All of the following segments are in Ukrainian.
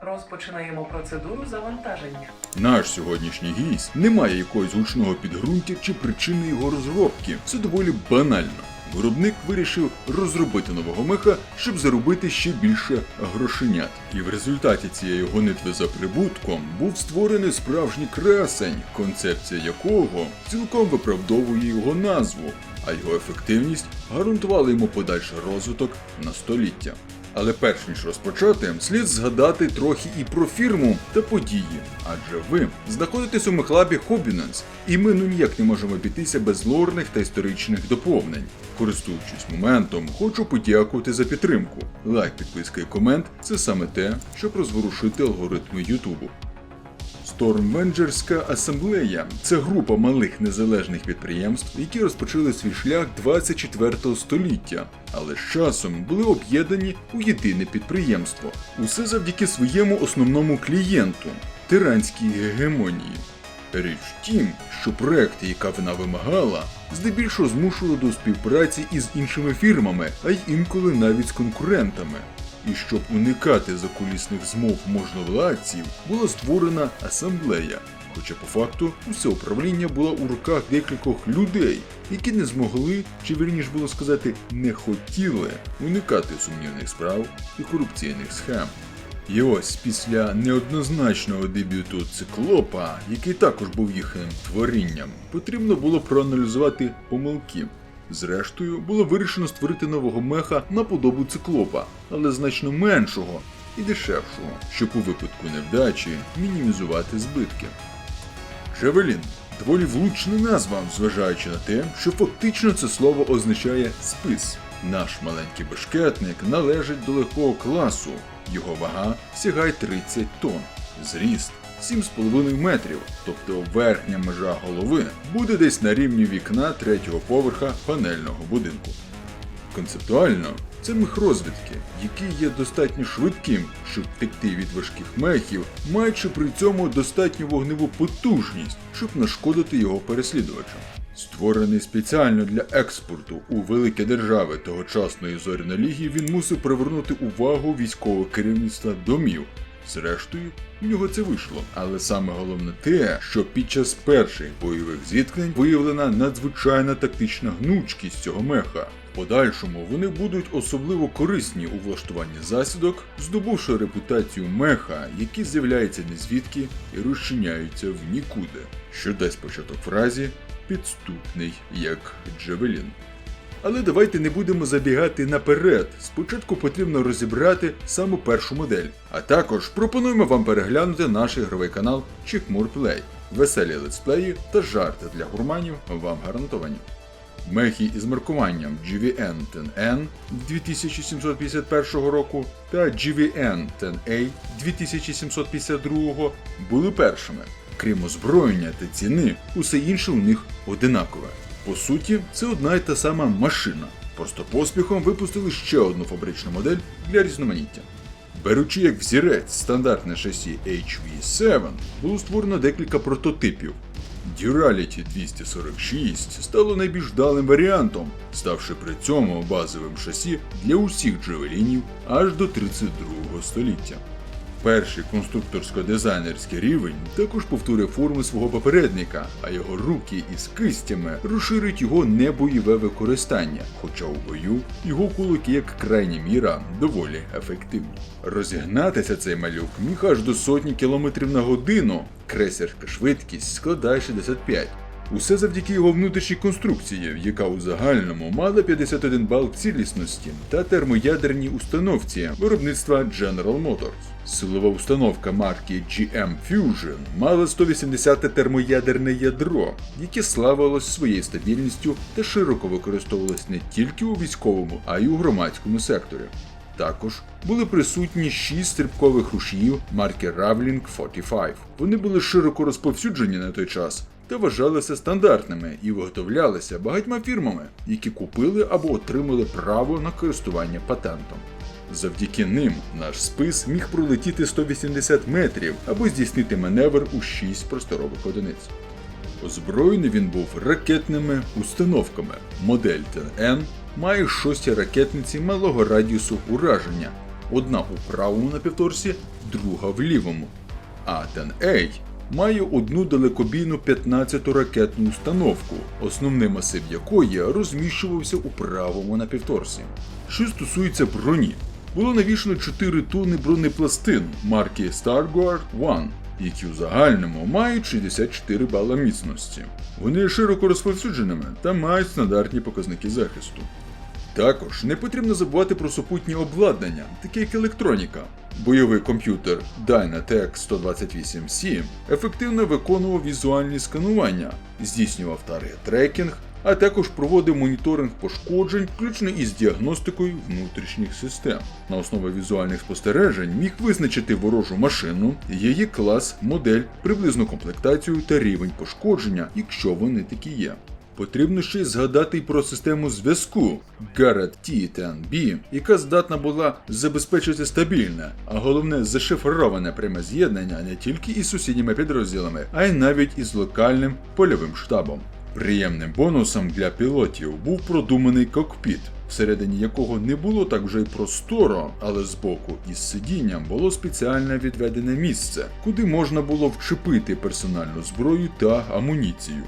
Розпочинаємо процедуру завантаження. Наш сьогоднішній гість не має якогось гучного підґрунтя чи причини його розробки. Це доволі банально. Виробник вирішив розробити нового меха, щоб заробити ще більше грошенят. І в результаті цієї гонитви за прибутком був створений справжній красень, концепція якого цілком виправдовує його назву, а його ефективність гарантувала йому подальший розвиток на століття. Але перш ніж розпочати, слід згадати трохи і про фірму та події. Адже ви знаходитесь у михлабі Хобінанс, і ми ну ніяк не можемо обійтися без лорних та історичних доповнень. Користуючись моментом, хочу подякувати за підтримку. Лайк, підписка і комент це саме те, щоб розворушити алгоритми Ютубу. Стормвенджерська асамблея це група малих незалежних підприємств, які розпочали свій шлях 24 століття, але з часом були об'єднані у єдине підприємство. Усе завдяки своєму основному клієнту тиранській гегемонії. Річ в тім, що проекти, яка вона вимагала, здебільшого змушували до співпраці із іншими фірмами, а й інколи навіть з конкурентами. І щоб уникати закулісних змов можновладців, була створена асамблея. Хоча по факту усе управління було у руках декількох людей, які не змогли, чи вірніше було сказати, не хотіли уникати сумнівних справ і корупційних схем. І ось після неоднозначного дебюту циклопа, який також був їхнім творінням, потрібно було проаналізувати помилки. Зрештою, було вирішено створити нового меха на подобу циклопа, але значно меншого і дешевшого, щоб у випадку невдачі мінімізувати збитки. Джавелін доволі влучна назва, зважаючи на те, що фактично це слово означає спис. Наш маленький бешкетник належить до легкого класу. Його вага сягає 30 тонн, зріст 7,5 метрів, тобто верхня межа голови буде десь на рівні вікна третього поверха панельного будинку. Концептуально це мех розвідки, який є достатньо швидким, щоб втекти від важких мехів, маючи при цьому достатню вогневу потужність, щоб нашкодити його переслідувачам. Створений спеціально для експорту у великі держави тогочасної зоряної ліги, він мусив привернути увагу військового керівництва домів. Зрештою, в нього це вийшло. Але саме головне те, що під час перших бойових зіткнень виявлена надзвичайна тактична гнучкість цього меха. В подальшому вони будуть особливо корисні у влаштуванні засідок, здобувши репутацію меха, які з'являються незвідки і розчиняються в нікуди, що дасть початок фразі підступний як Джавелін. Але давайте не будемо забігати наперед. Спочатку потрібно розібрати саму першу модель. А також пропонуємо вам переглянути наш ігровий канал Чикмур Плей. Веселі летсплеї та жарти для гурманів вам гарантовані. Мехи із маркуванням GVN 10N 2751 року та GVN 10A 2752 були першими. Крім озброєння та ціни, усе інше у них одинакове. По суті, це одна й та сама машина. Просто поспіхом випустили ще одну фабричну модель для різноманіття. Беручи як взірець стандартне шасі HV7, було створено декілька прототипів. Durality 246 стало найбільш вдалим варіантом, ставши при цьому базовим шасі для усіх джавелінів аж до 32 століття. Перший конструкторсько-дизайнерський рівень також повторює форми свого попередника, а його руки із кистями розширюють його небойове використання, хоча у бою його кулики як крайня міра доволі ефективні. Розігнатися цей малюк міг аж до сотні кілометрів на годину. Крейсерська швидкість складає 65. Усе завдяки його внутрішній конструкції, яка у загальному мала 51 бал цілісності та термоядерній установці виробництва General Motors. Силова установка марки GM Fusion мала 180 термоядерне ядро, яке славилось своєю стабільністю та широко використовувалось не тільки у військовому, а й у громадському секторі. Також були присутні 6 стрибкових рушіїв марки Ravling 45. Вони були широко розповсюджені на той час та вважалися стандартними і виготовлялися багатьма фірмами, які купили або отримали право на користування патентом. Завдяки ним наш спис міг пролетіти 180 метрів або здійснити маневр у 6 просторових одиниць. Озброєний він був ракетними установками. Модель ТН має шості ракетниці малого радіусу ураження. одна у правому напівторсі, друга в лівому. А 10A має одну далекобійну 15 ракетну установку, основний масив якої розміщувався у правому напівторсі. Що стосується броні, було навішано 4 тонни бронепластин марки Starguard One, які у загальному мають 64 бала міцності. Вони є широко розповсюдженими та мають стандартні показники захисту. Також не потрібно забувати про супутнє обладнання, таке як електроніка. Бойовий комп'ютер Dynatec 128C ефективно виконував візуальні сканування, здійснював таргет-трекінг, а також проводив моніторинг пошкоджень, включно із діагностикою внутрішніх систем. На основі візуальних спостережень міг визначити ворожу машину, її клас, модель, приблизну комплектацію та рівень пошкодження, якщо вони такі є. Потрібно ще й згадати й про систему зв'язку Garrett T10B, яка здатна була забезпечити стабільне, а головне зашифроване пряме з'єднання не тільки із сусідніми підрозділами, а й навіть із локальним польовим штабом. Приємним бонусом для пілотів був продуманий кокпіт, всередині якого не було так вже й просторо, але збоку із сидінням було спеціальне відведене місце, куди можна було вчепити персональну зброю та амуніцію.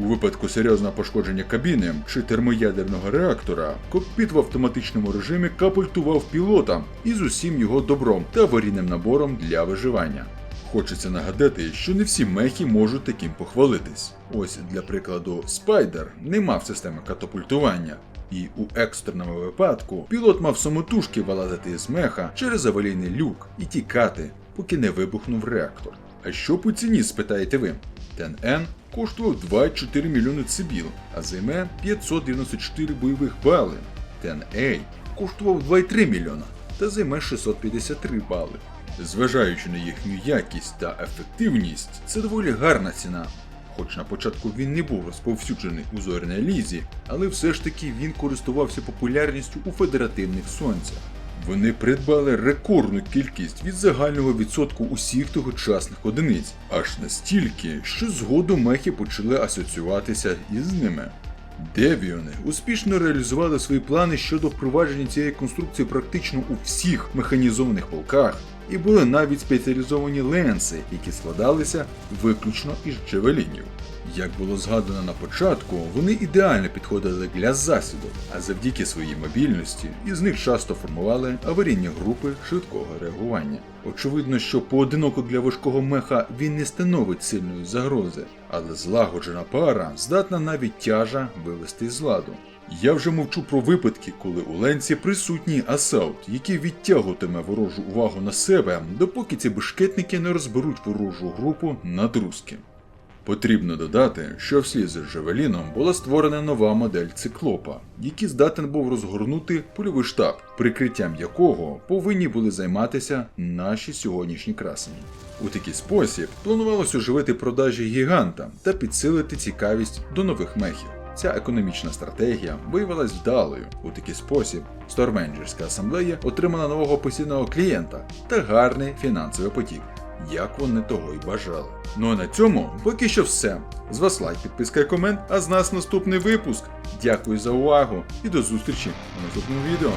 У випадку серйозного пошкодження кабіни чи термоядерного реактора, кокпіт в автоматичному режимі капультував пілота із усім його добром та аварійним набором для виживання. Хочеться нагадати, що не всі мехи можуть таким похвалитись. Ось для прикладу, Спайдер не мав системи катапультування, і у екстреному випадку пілот мав самотужки вилазити з меха через аварійний люк і тікати, поки не вибухнув реактор. А що по ціні, спитаєте ви? Тен-Н коштував 2,4 мільйони цибіл, а займе 594 бойових бали. Тен-A коштував 2,3 мільйона та займе 653 бали. Зважаючи на їхню якість та ефективність, це доволі гарна ціна. Хоч на початку він не був розповсюджений у зоряній лізі, але все ж таки він користувався популярністю у федеративних сонцях. Вони придбали рекордну кількість від загального відсотку усіх тогочасних одиниць, аж настільки, що згодом мехи почали асоціюватися із ними. Девіони успішно реалізували свої плани щодо впровадження цієї конструкції практично у всіх механізованих полках, і були навіть спеціалізовані ленси, які складалися виключно із джевелінів. Як було згадано на початку, вони ідеально підходили для засіду, а завдяки своїй мобільності із них часто формували аварійні групи швидкого реагування. Очевидно, що поодиноко для важкого меха він не становить сильної загрози, але злагоджена пара здатна навіть тяжа вивести з ладу. Я вже мовчу про випадки, коли у ленці присутній асаут, який відтягуватиме ворожу увагу на себе, допоки ці бешкетники не розберуть ворожу групу на друзки. Потрібно додати, що вслід за Джавеліном була створена нова модель циклопа, який здатен був розгорнути польовий штаб, прикриттям якого повинні були займатися наші сьогоднішні красені. У такий спосіб планувалось оживити продажі гіганта та підсилити цікавість до нових мехів. Ця економічна стратегія виявилась вдалою. У такий спосіб Сторменджерська асамблея отримала нового постійного клієнта та гарний фінансовий потік, як вони того й бажали. Ну а на цьому поки що все. З вас лайк, підписка і комент, а з нас наступний випуск. Дякую за увагу і до зустрічі у наступному відео.